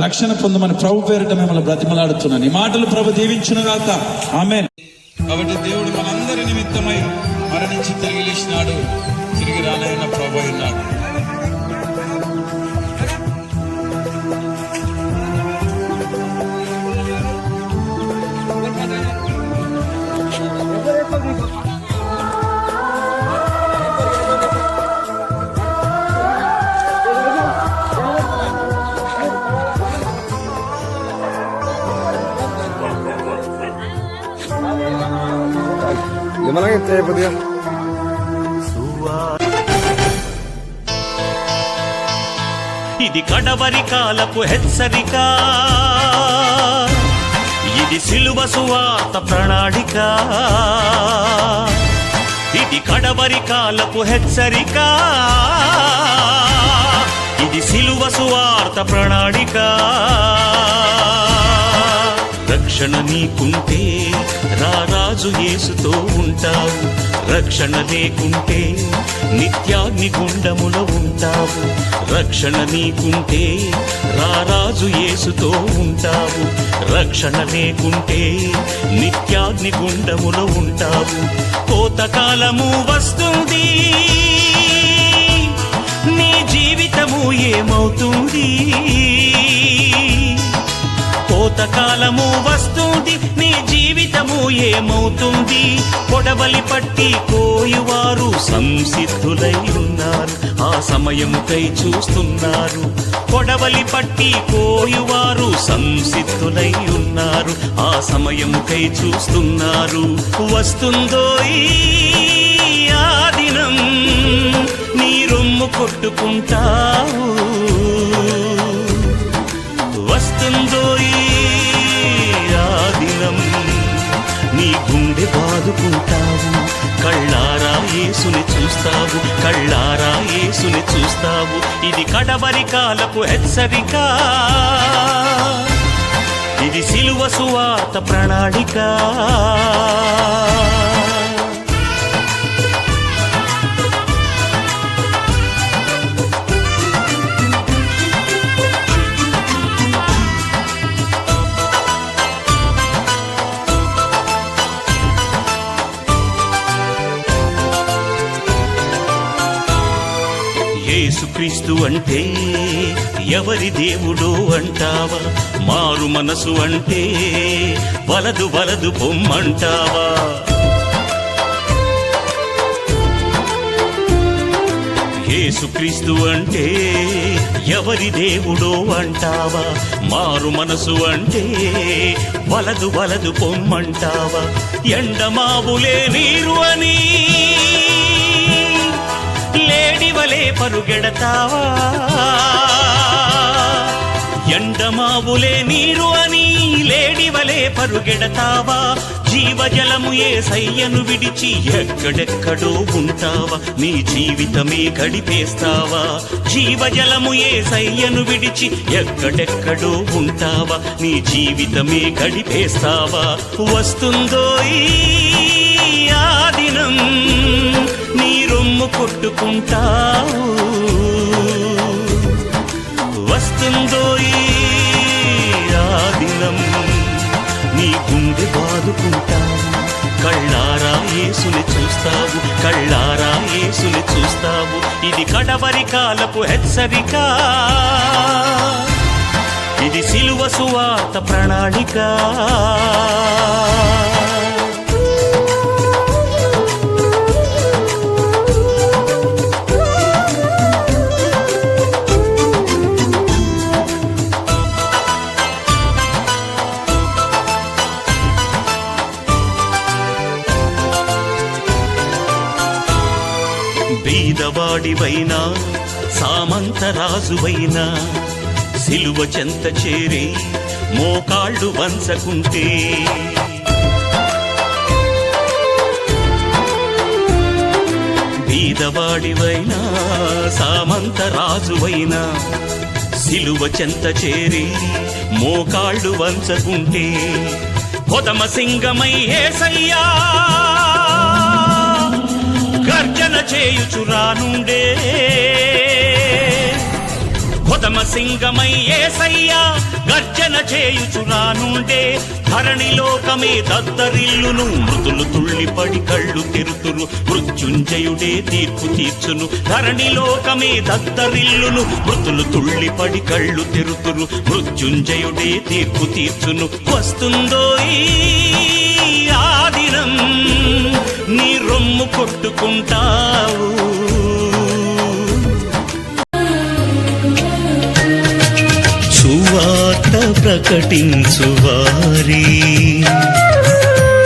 రక్షణ పొందమని ప్రభు పేరిట మిమ్మల్ని బ్రతిమలాడుతున్నాను. ఈ మాటలు ప్రభు దీవించును గాక. ఆమె కాబట్టి దేవుడు మనందరి నిమిత్తమై మరణించి తిరిగి లేచినాడు తిరిగి రానైన ప్రభు ఉన్నాడు. నిమ్మలంగా ఎత్తే కొద్దిగా? ఇది కడవరి కాలపు హెచ్చరిక. ఇది సిలువ సువార్త ప్రణాళిక. ఇది కడవరి కాలపు హెచ్చరిక. ఇది సిలువ సువార్త ప్రణాళిక. రక్షణ నీకుంటే రారాజు యేసుతో ఉంటావు. రక్షణ లేకుంటే నిత్యాగ్ని గుండములో ఉంటావు. రక్షణ నీకుంటే రారాజు యేసుతో ఉంటావు. రక్షణ లేకుంటే నిత్యాగ్ని గుండములో ఉంటావు. కోతకాలము వస్తుంది. నీ జీవితము ఏమవుతుంది? కోతకాలము వస్తుంది నీ జీవితము ఏమవుతుంది? పొడవలి పట్టి కోయువారు సంసిద్ధులై ఉన్నారు ఆ సమయముకై చూస్తున్నారు. పొడవలి పట్టి కోయువారు సంసిద్ధులై ఉన్నారు ఆ సమయముకై చూస్తున్నారు. వస్తుందో ఆ దినం నీ రొమ్ము కొట్టుకుంటావు. గుండె కళ్ళారా యేసుని చూస్తావు కళ్ళారా యేసుని చూస్తావు. ఇది కడవరి కాలపు హెచ్చరిక. ఇది సిలువ సువాత ప్రణాళిక. క్రీస్తు అంటే ఎవరి దేవుడు అంటావా? మారు మనసు అంటే వలదు వలదు బొమ్మంటావా యేసుక్రీస్తు అంటే ఎవరి దేవుడో అంటావా? మారు మనసు అంటే వలదు వలదు పొమ్మంటావా? ఎండమావులే నీరు అని లేడివలే పరుగెడతావా? ఎండమావులే నీరు అని లేడివలే పరుగెడతావా? జీవజలము ఏ సయ్యను విడిచి ఎక్కడెక్కడో ఉంటావా? నీ జీవితమే గడిపేస్తావా? జీవజలము ఏ సయ్యను విడిచి ఎక్కడెక్కడో ఉంటావా? నీ జీవితమే గడిపేస్తావా? వస్తుందో ఈ ఆ దినం కొట్టుకుంటావు. వస్తుందో ఈ ఆ నీ గుండె బాదుకుంటావు కళ్ళారా ఏసుని చూస్తావు కళ్ళారా ఏసుని చూస్తావు. ఇది కడవరి కాలపు హెచ్చరిక. ఇది సిలువ సువార్త ప్రణాళిక. సామంత రాజుపైన సిలువ చెంత చేరి మోకాళ్ళు వంచకుంటే. బీదవాడివైనా సామంతరాజువైనా సిలువ చెంత చేరి మోకాళ్ళు వంచకుంటే. కొదమ సింగమై ఏసయ్యా గర్జన చేయుచురానుండే కొదమ సింగమై ఏసయ్యా గర్జన చేయుచురానుండే ధరణి లోకమే దద్దరిల్లును మృతులు తుళ్ళిపడి కళ్ళు తెరుతురు. మృత్యుంజయుడే తీర్పు తీర్చును ధరణి లోకమే దద్దరిల్లును మృతులు తుళ్ళిపడి కళ్ళు తెరుతురు. మృత్యుంజయుడే తీర్పు తీర్చును. వస్తుందో ఈ ఆదినం నీ రొమ్ము కొట్టుకుంటావు. సువార్త ప్రకటించు వారి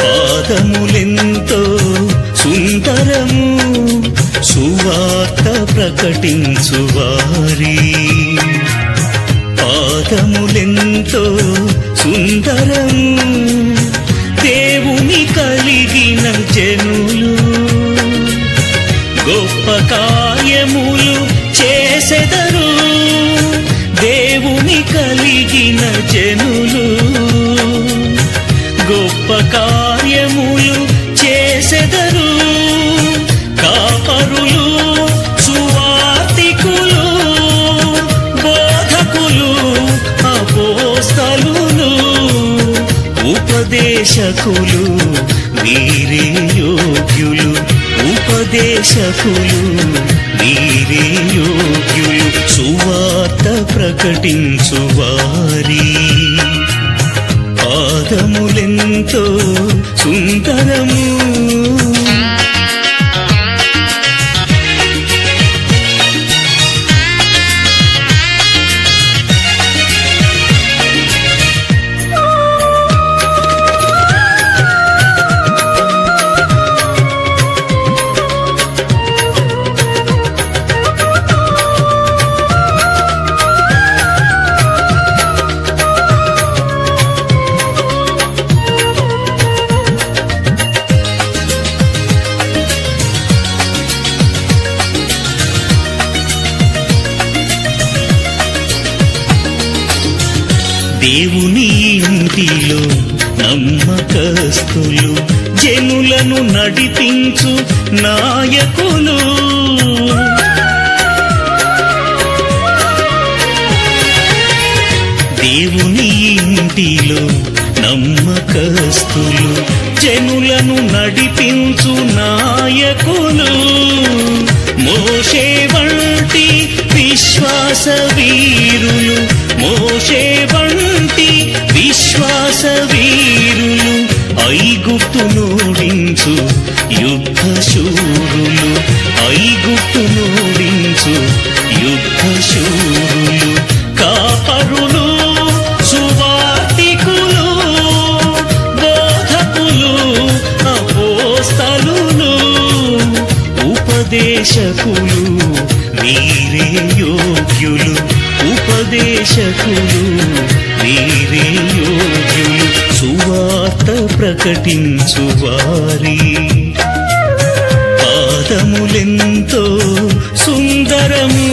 పాదములెంతో సుందరము సువార్త ప్రకటించు వారి పాదములెంతో సుందరము కార్యములు చేసెదరు. దేవుని కలిగిన జనులు గొప్ప కార్యములు చేసెదరు. కాపరులు సువార్తికులు బోధకులు అపోస్తలులు ఉపదేశకులు వీరే యోగ్యులు. ఉపదేశకులు వీరే యోగ్యులు సువార్త ప్రకటించు వారి. పాదములెంతో సుందరము దేవుని ఇంటిలో నమ్మకస్తులు జనులను నడిపించు నాయకులు. దేవుని ఇంటిలో నమ్మకస్తులు జనులను నడిపించు నాయకులు. మోషే వంటి విశ్వాస వీరులు మోషే వంటి విశ్వాస వీరులు ఐగుప్తు నోడించు యుద్ధ శూరులు. ఐగుప్తు నోడించు యుద్ధ శూరులు. కాపరులు సువార్తికులు బోధకులు అపోస్తలులు ఉపదేశకులు వీరే యోగ్యులు. ఉపదేశకులు వీరే యోగ్యులు సువార్త ప్రకటించువారి. పాదములెంతో సుందరము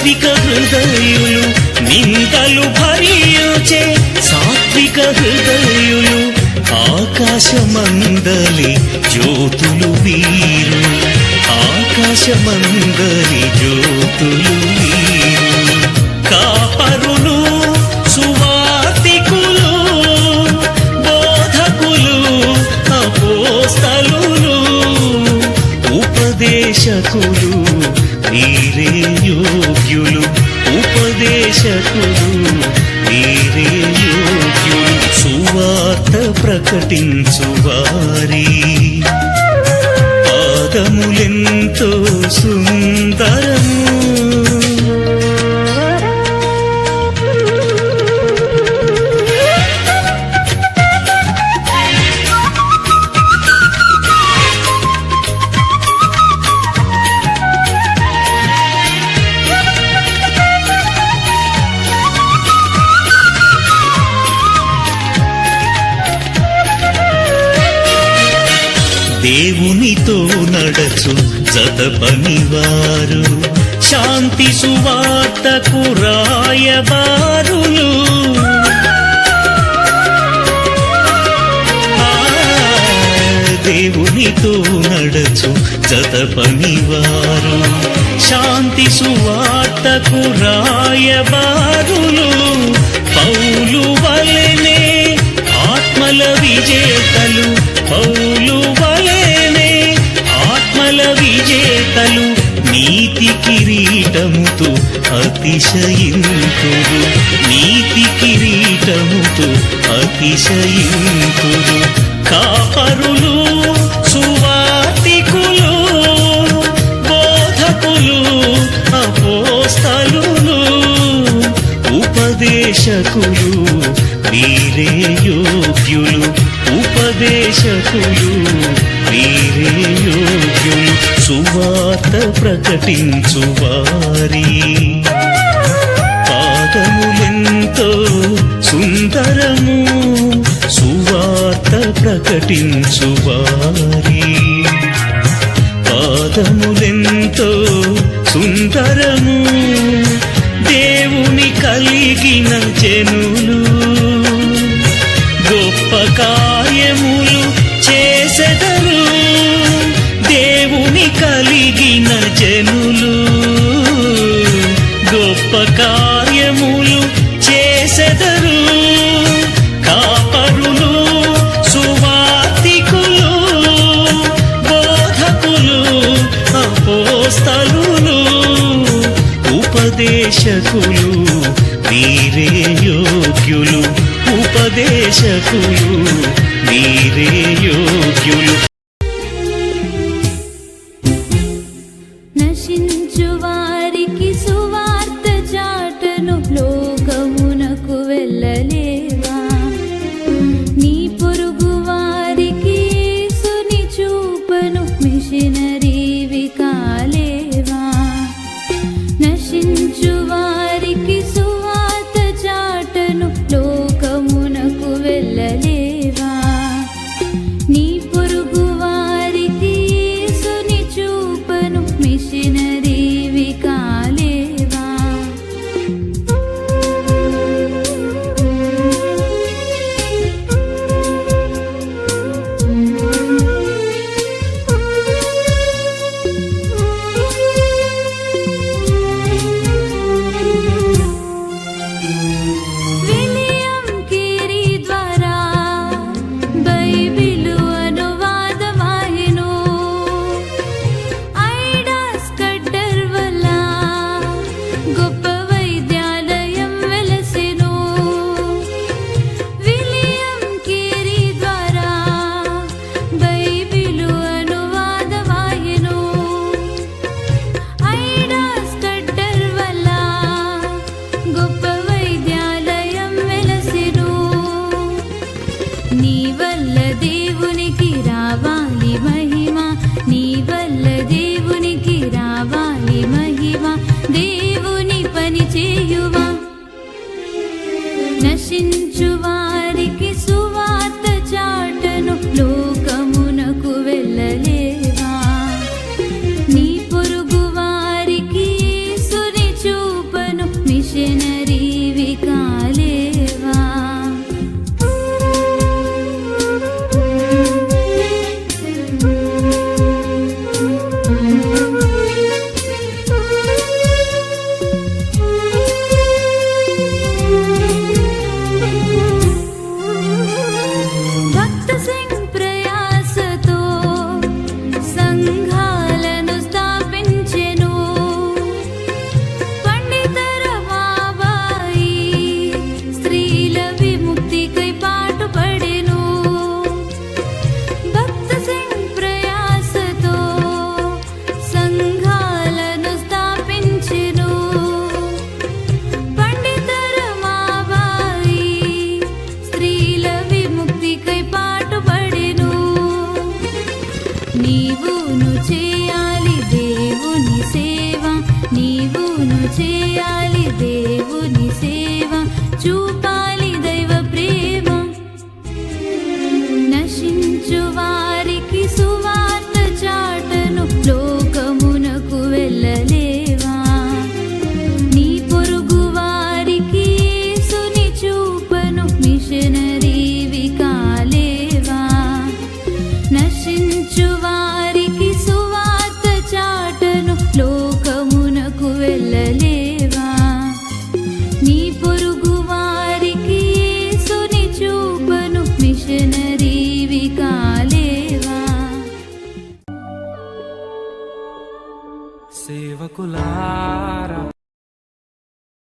సాత్విక హృదయులు నిందలు భరించే సాత్విక హృదయులు ఆకాశమందలి జ్యోతులు వీరు. ఆకాశమందలి జ్యోతులు వీరు. కాపరులు సువాతికులు బోధకులు అపోస్తలు ఉపదేశకులు మీరే యోగ్యులు ఉపదేశకులు మీరే యోగ్యులు సువార్త ప్రకటించువారి. పాదములెంతో సుందరము నడచు జత పనివారు శాంతి సువార్తకు రాయబారులు. దేవునితో నడచు జత పనివారు శాంతి సువార్తకు రాయబారులు. పౌలు వలనే ఆత్మల విజేతలు పౌలు నీతి కిరీటముతో అతిశయింతుడు. నీతి కిరీటముతో అతిశయింతుడు. కాపరులు సువాతికులు బోధకులు అపోస్తలు ఉపదేశకులు వీరే యోగ్యులు ఉపదేశకులు. వీరే యోగ్యులు సువార్త ప్రకటించు వారి పాదములెంతో సుందరము సువార్త ప్రకటించు వారి పాదములెంతో సుందరము దేవుని కలిగిన జనులు. గొప్ప కార్యములు చేసెదరు. దేవుని కలిగిన జనులు గొప్ప కార్యములు చేసెదరు. కాపరులు సువార్తికులు బోధకులు అపోస్తలు ఉపదేశకులు ఉపదేశకులు మీరే యోగ్యులు. పని చేయువా? నశించు వారికి సువార్త చాటను.